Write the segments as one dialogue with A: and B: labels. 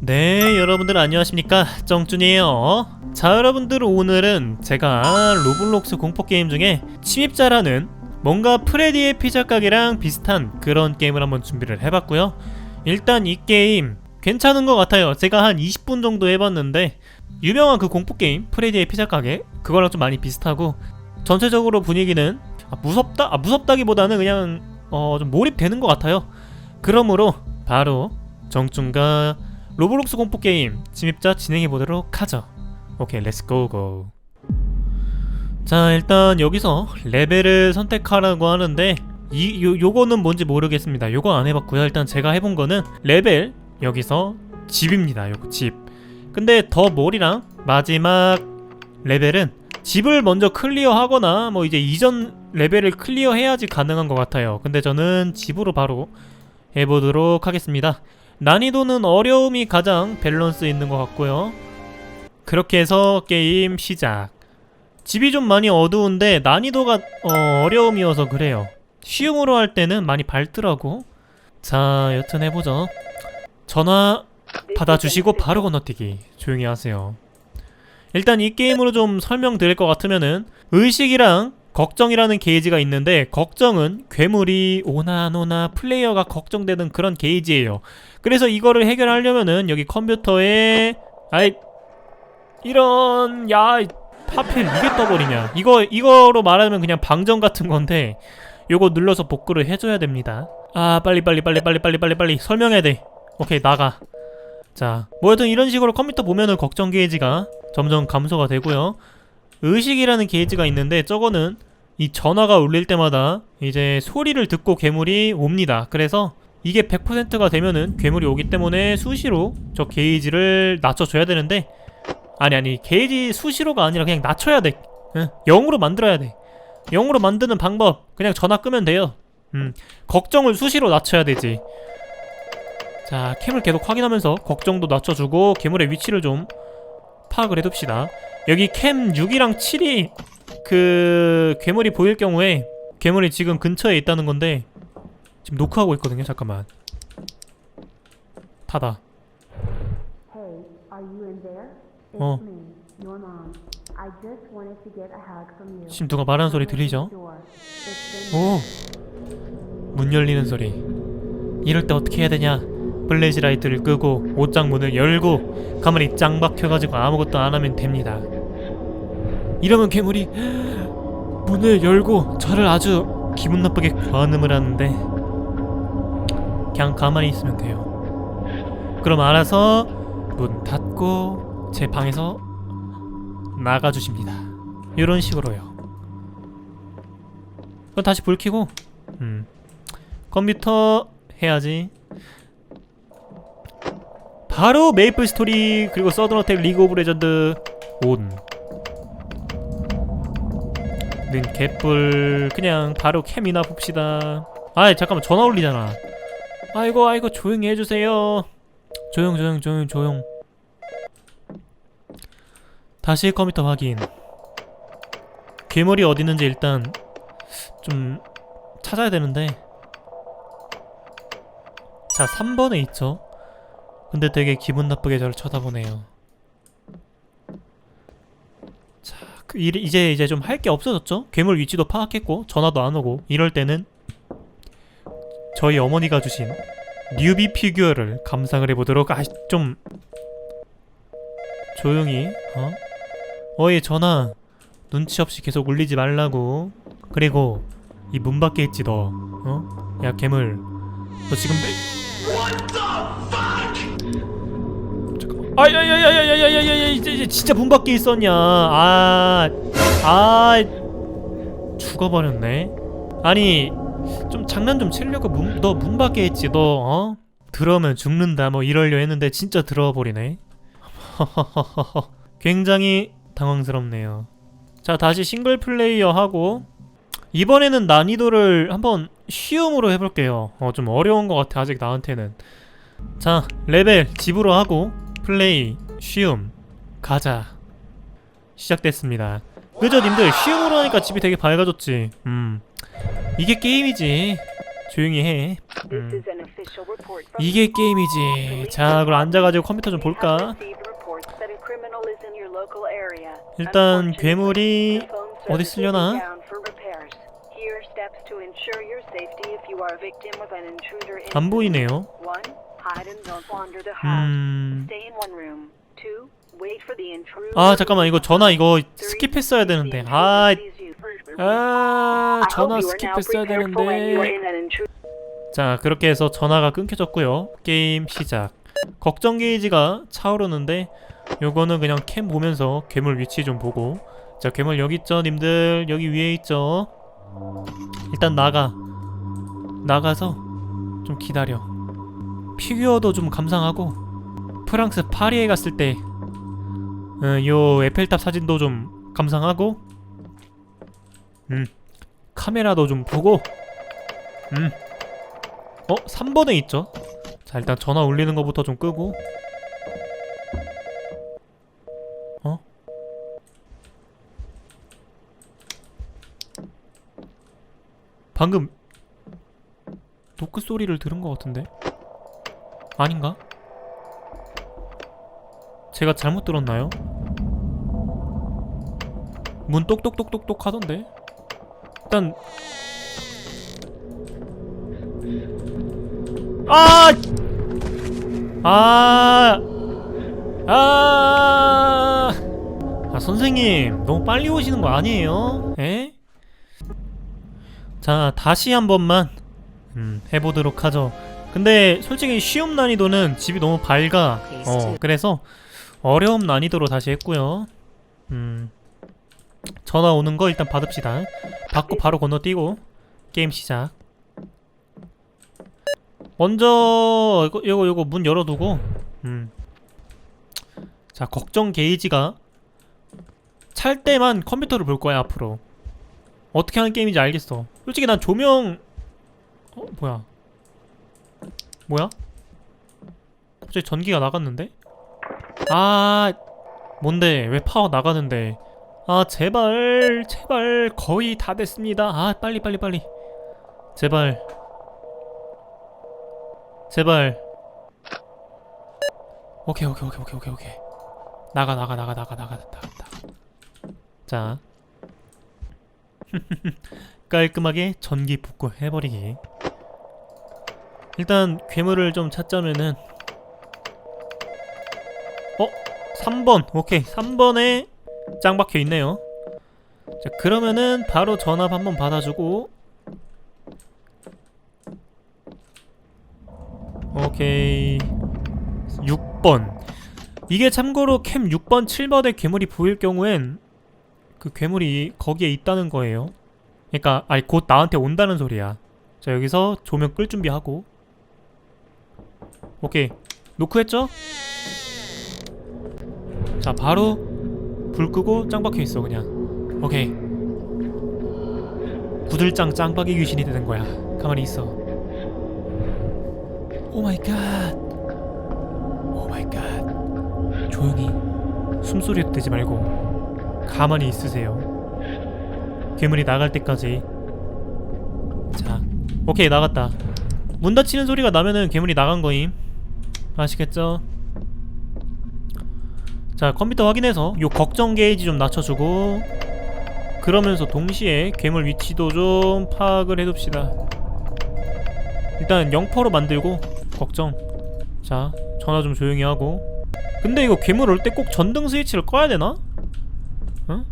A: 네, 여러분들 안녕하십니까? 정준이에요. 자, 여러분들 오늘은 제가 로블록스 공포 게임 중에 침입자라는 뭔가 프레디의 피자 가게랑 비슷한 그런 게임을 한번 준비를 해봤고요. 일단 이 게임 괜찮은 것 같아요. 제가 한 20분 정도 해봤는데 유명한 그 공포 게임 프레디의 피자 가게 그거랑 좀 많이 비슷하고 전체적으로 분위기는 아, 무섭다? 아, 무섭다기보다는 그냥 어, 좀 몰입되는 것 같아요. 그러므로 바로 정준과 로블록스 공포 게임 침입자 진행해 보도록 하죠. 오케이, 렛츠 고고. 자, 일단 여기서 레벨을 선택하라고 하는데 이 요, 요거는 뭔지 모르겠습니다. 요거 안 해봤고요. 일단 제가 해본 거는 레벨 여기서 집입니다. 요거 집. 근데 더 몰이랑 마지막 레벨은 집을 먼저 클리어하거나 뭐 이제 이전 레벨을 클리어해야지 가능한 것 같아요. 근데 저는 집으로 바로 해보도록 하겠습니다. 난이도는 어려움이 가장 밸런스 있는 것 같고요. 그렇게 해서 게임 시작. 집이 좀 많이 어두운데 난이도가 어, 어려움이어서 그래요. 쉬움으로 할 때는 많이 밝더라고. 자, 여튼 해보죠. 전화 받아주시고 바로 건너뛰기. 조용히 하세요. 일단 이 게임으로 좀 설명드릴 것 같으면은 의식이랑 걱정이라는 게이지가 있는데 걱정은 괴물이 오나 안 오나 플레이어가 걱정되는 그런 게이지예요. 그래서 이거를 해결하려면은 여기 컴퓨터에 아이 이런 야 하필 이게 떠버리냐 이거 이거로 말하면 그냥 방정 같은 건데 요거 눌러서 복구를 해줘야 됩니다. 아 빨리 빨리 빨리 빨리 빨리 빨리 빨리 설명해야 돼. 오케이 나가. 자 뭐 여튼 이런 식으로 컴퓨터 보면은 걱정 게이지가 점점 감소가 되고요. 의식이라는 게이지가 있는데 저거는 이 전화가 울릴 때마다 이제 소리를 듣고 괴물이 옵니다. 그래서 이게 100%가 되면은 괴물이 오기 때문에 수시로 저 게이지를 낮춰줘야 되는데 아니 아니 게이지 수시로가 아니라 그냥 낮춰야 돼. 응, 0으로 만들어야 돼. 0으로 만드는 방법 그냥 전화 끄면 돼요. 음, 걱정을 수시로 낮춰야 되지. 자, 캠을 계속 확인하면서 걱정도 낮춰주고 괴물의 위치를 좀 파악을 해둡시다. 여기 캠 6이랑 7이 그 괴물이 보일 경우에 괴물이 지금 근처에 있다는 건데 지금 녹화하고 있거든요. 잠깐만.
B: from you.
A: 지금 누가 말하는 소리 들리죠? 오! 문 열리는 소리. 이럴 때 어떻게 해야 되냐? 플래시라이트를 끄고 옷장 문을 열고 가만히 짱 박혀가지고 아무것도 안 하면 됩니다. 이러면 괴물이 문을 열고 저를 아주 기분 나쁘게 관음을 하는데 그냥 가만히 있으면 돼요. 그럼 알아서 문 닫고 제 방에서 나가 주십니다. 이런 식으로요. 그럼 다시 불 켜고 음. 컴퓨터 해야지. 바로 메이플 스토리 그리고 서든 어택 리그 오브 레전드 온. 는 개뿔 그냥 바로 캠이나 봅시다. 아이 잠깐만 전화 울리잖아. 아이고 아이고 조용히 해주세요. 조용 조용 조용 조용. 다시 컴퓨터 확인. 괴물이 어디 있는지 일단 좀 찾아야 되는데 자 3번에 있죠 근데 되게 기분 나쁘게 저를 쳐다보네요 자 그, 이- 이제 이제 좀 할 게 없어졌죠 괴물 위치도 파악했고 전화도 안 오고 이럴 때는 저희 어머니가 주신 뉴비 피규어를 감상을 해보도록 아좀 조용히 어? 어이 전화 눈치 없이 계속 울리지 말라고 그리고 이 문 밖에 있지 너 어? 야 괴물 너 지금 잠깐만 아야야야야야야야야 이제 진짜 문 밖에 있었냐? 아아 죽어버렸네. 아니 좀 장난 좀 치려고 너문 밖에 있지 너 어? 들어오면 죽는다 뭐 이러려 했는데 진짜 들어와 버리네. 굉장히 당황스럽네요. 자 다시 싱글 플레이어 하고 이번에는 난이도를 한번 쉬움으로 해볼게요. 어 좀 어려운 것 같아 아직 나한테는. 자 레벨 집으로 하고 플레이 쉬움 가자 시작됐습니다 그죠 님들 쉬움으로 하니까 집이 되게 밝아졌지 음 이게 게임이지 조용히 해. 음. 이게 게임이지. 자, 그럼 앉아가지고 컴퓨터 좀 볼까? 일단 괴물이 어디
C: intruder
A: 안. 보이네요.
C: One, hide and don't wander the house.
A: 음.
C: Stay in one room. Two, wait for the intruder.
A: 아, 잠깐만. 이거 전화 이거 스킵했어야 되는데. 아. 아, 전화 스킵했어야 되는데. 자, 그렇게 해서 전화가 끊겨졌고요. 게임 시작. 걱정 게이지가 차오르는데 요거는 그냥 캠 보면서 괴물 위치 좀 보고 자, 괴물 여기 있죠, 님들. 여기 위에 있죠. 일단 나가. 나가서 좀 기다려. 피규어도 좀 감상하고 프랑스 파리에 갔을 때 어, 요 에펠탑 사진도 좀 감상하고 음. 카메라도 좀 보고 음. 어? 3번에 있죠? 자 일단 전화 울리는 거부터 좀 끄고 어? 방금 노크 소리를 들은 것 같은데? 아닌가? 제가 잘못 들었나요? 문 똑똑똑똑똑 하던데? 일단 아! 아! 아! 아, 선생님, 너무 빨리 오시는 거 아니에요? 에? 자, 다시 한 번만 음, 해보도록 하죠. 근데 솔직히 쉬움 난이도는 집이 너무 밝아. 어, 그래서 어려움 난이도로 다시 했고요. 음, 전화 오는 거 일단 받읍시다. 받고 바로 건너뛰고 게임 시작. 먼저 이거 이거, 이거 문 열어두고 음. 자 걱정 게이지가 찰 때만 컴퓨터를 볼 거야 앞으로 어떻게 하는 게임인지 알겠어 솔직히 난 조명 어 뭐야 뭐야? 갑자기 전기가 나갔는데? 아 뭔데? 왜 파워 나가는데? 아 제발 제발 거의 다 됐습니다. 아 빨리 빨리 빨리. 제발. 제발. 오케이 오케이 오케이 오케이 오케이 오케이. 나가 나가 나가 나가 나가 나가 자. 깔끔하게 전기 복구 해버리기 일단 괴물을 좀 찾자면은 어? 3번. 오케이. 3번에 짱 박혀 있네요. 자 그러면은 바로 전압 한번 받아주고. 오케이. 6번. 이게 참고로 캠 6번 7번의 괴물이 보일 경우엔 그 괴물이 거기에 있다는 거예요. 그러니까 아니 곧 나한테 온다는 소리야. 자 여기서 조명 끌 준비하고 오케이 노크했죠? 자 바로 불 끄고 짱 박혀 있어 그냥 오케이 구들짱 짱박이 귀신이 되는 거야 가만히 있어 오 마이 갓. 오 마이 갓. 조용히 숨소리 내지 말고 가만히 있으세요. 괴물이 나갈 때까지. 자, 오케이 나갔다. 문 닫히는 소리가 나면은 괴물이 나간 거임. 아시겠죠? 자, 컴퓨터 확인해서 요 걱정 게이지 좀 낮춰주고 그러면서 동시에 괴물 위치도 좀 파악을 해둡시다. 일단 0%로 만들고 걱정 자 전화 좀 조용히 하고 근데 이거 괴물 올 때 꼭 전등 스위치를 꺼야 되나? 응?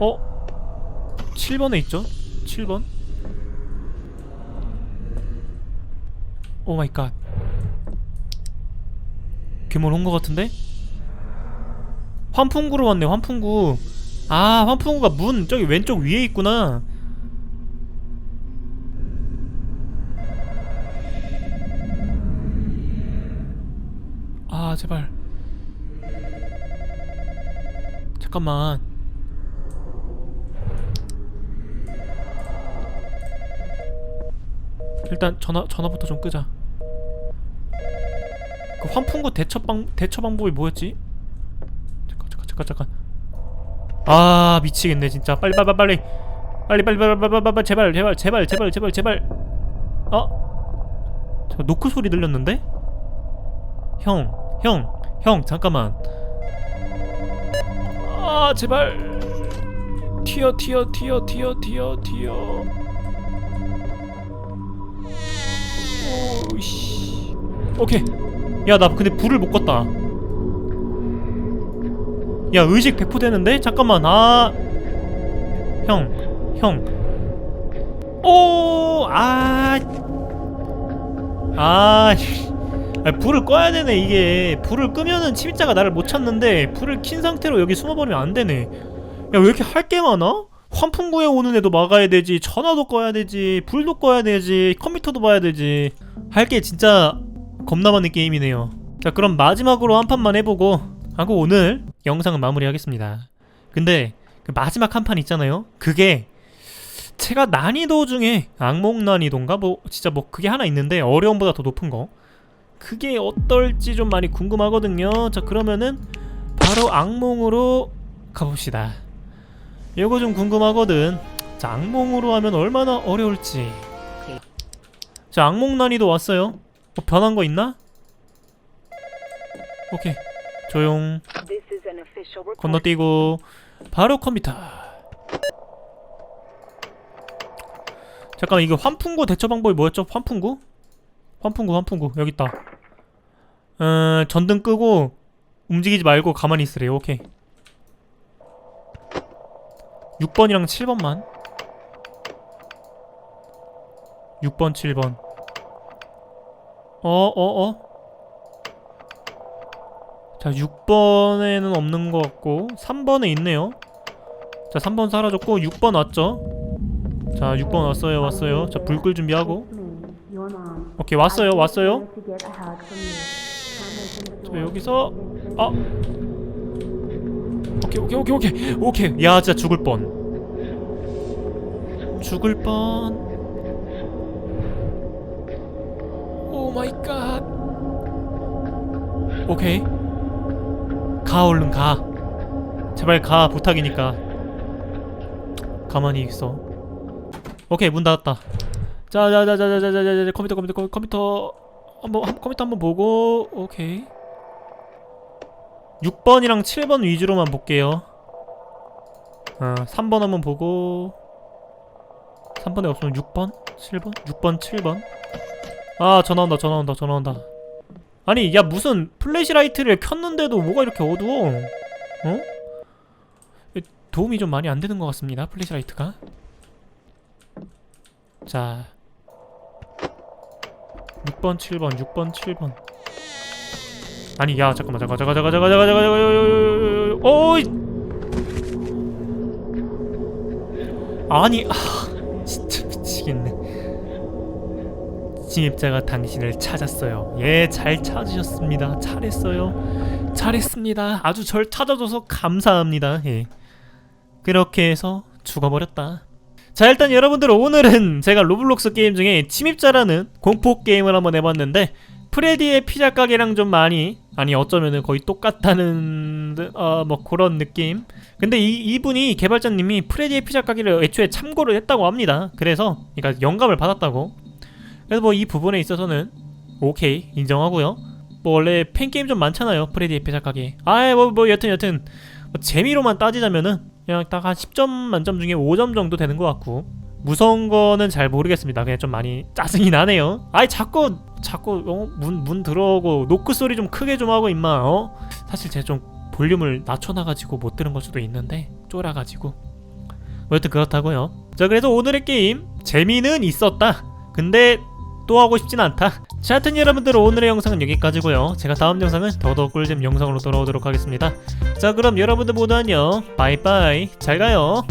A: 어? 7번에 있죠? 7번? 오 마이 갓 괴물 온거 같은데? 환풍구로 왔네 환풍구. 아 환풍구가 문 저기 왼쪽 위에 있구나. 아 제발. 잠깐만 일단 전화 전화부터 좀 끄자. 그 환풍구 대처 방 대처 방법이 뭐였지? 잠깐 잠깐 잠깐 잠깐. 아 미치겠네 진짜. 빨리 빨리 빨리 빨리. 빨리 빨리 빨리 빨리 제발 제발 제발 제발 제발 제발. 어? 저 노크 소리 들렸는데? 형, 형, 형 잠깐만. 아 제발. 튀어 튀어 튀어 튀어 튀어 튀어 오씨 오케이 야 나 근데 불을 못 껐다 야 의식 100% 되는데? 잠깐만 아 형, 형. 오, 아, 아, 씨. 아, 불을 꺼야 되네 이게. 불을 끄면은 침입자가 나를 못 찾는데 불을 킨 상태로 여기 숨어버리면 안 되네. 야 왜 이렇게 할 게 많아? 환풍구에 오는 애도 막아야 되지, 전화도 꺼야 되지, 불도 꺼야 되지, 컴퓨터도 봐야 되지. 할 게 진짜 겁나 많은 게임이네요. 자, 그럼 마지막으로 한 판만 해보고 하고 오늘 영상은 마무리하겠습니다. 근데 그 마지막 한 판 있잖아요. 그게 제가 난이도 중에 악몽 난이도인가 뭐 진짜 뭐 그게 하나 있는데 어려움보다 더 높은 거. 그게 어떨지 좀 많이 궁금하거든요. 자 그러면은 바로 악몽으로 가봅시다. 이거 좀 궁금하거든. 자 악몽으로 하면 얼마나 어려울지. 자 악몽 난이도 왔어요. 뭐 변한 거 있나? 오케이 조용. 건너뛰고 바로 컴퓨터 잠깐 이거 환풍구 대처 방법이 뭐였죠? 환풍구? 환풍구 환풍구 여기 있다 어, 전등 끄고 움직이지 말고 가만히 있으래요 오케이 6번이랑 7번만 6번 7번 어 어, 어? 자 6번에는 없는 것 같고 3번에 있네요 자 3번 사라졌고 6번 왔죠 자 6번 왔어요 왔어요 자 불 끌 준비하고. 오케이 왔어요 왔어요 자. 여기서 아 오케이 오케이 오케이 오케이 오케이 야 진짜 죽을 뻔 죽을 뻔 오 마이 갓 오케이 가 얼른 가 제발 가 부탁이니까 가만히 있어 오케이 문 닫았다 자자자자자자자자 컴퓨터 컴퓨터 컴- 컴퓨터 한번 한- 컴퓨터 한번 보고 오케이 6번이랑 7번 위주로만 볼게요. 어 3번 한번 보고. 3번에 없으면 6번? 7번? 6번 7번? 아 전화 온다 전화 온다 전화 온다. 아니 야 무슨 플래시라이트를 켰는데도 뭐가 이렇게 어두워? 어? 이- 도움이 좀 많이 안 되는 것 같습니다 플래시라이트가. 자. 6번 7번 6번 7번 아니 야 잠깐만 잠깐 잠깐 잠깐 잠깐 잠깐 잠깐 잠깐 어이 아니 아 진짜 미치겠네 침입자가 당신을 찾았어요 예 잘 찾으셨습니다 잘했어요 잘했습니다 아주 절 찾아줘서 감사합니다 예 그렇게 해서 죽어버렸다 자 일단 여러분들 오늘은 제가 로블록스 게임 중에 침입자라는 공포 게임을 한번 해봤는데 프레디의 피자 가게랑 좀 많이 아니 어쩌면은 거의 똑같다는 어 뭐 그런 느낌. 근데 이, 이분이 개발자님이 프레디의 피자 가게를 애초에 참고를 했다고 합니다. 그래서 그러니까 영감을 받았다고. 그래서 뭐 이 부분에 있어서는 오케이 인정하고요. 뭐 원래 팬게임 좀 많잖아요 프레디의 피자 가게 아이 뭐 뭐 여튼 여튼. 뭐 재미로만 따지자면은 그냥 딱 한 10점 만점 중에 5점 정도 되는 것 같고. 무서운 거는 잘 모르겠습니다. 그냥 좀 많이 짜증이 나네요. 아이 자꾸 자꾸 어? 문, 문 들어오고 노크 소리 좀 크게 좀 하고 임마 어? 사실 제가 좀 볼륨을 낮춰놔가지고 못 들은 걸 수도 있는데 쫄아가지고 뭐 여튼 그렇다고요. 자 그래서 오늘의 게임 재미는 있었다. 근데 또 하고 싶진 않다. 자 하여튼 여러분들 오늘의 영상은 여기까지고요. 제가 다음 영상은 더더욱 꿀잼 영상으로 돌아오도록 하겠습니다. 자 그럼 여러분들 모두 안녕 바이바이 잘 가요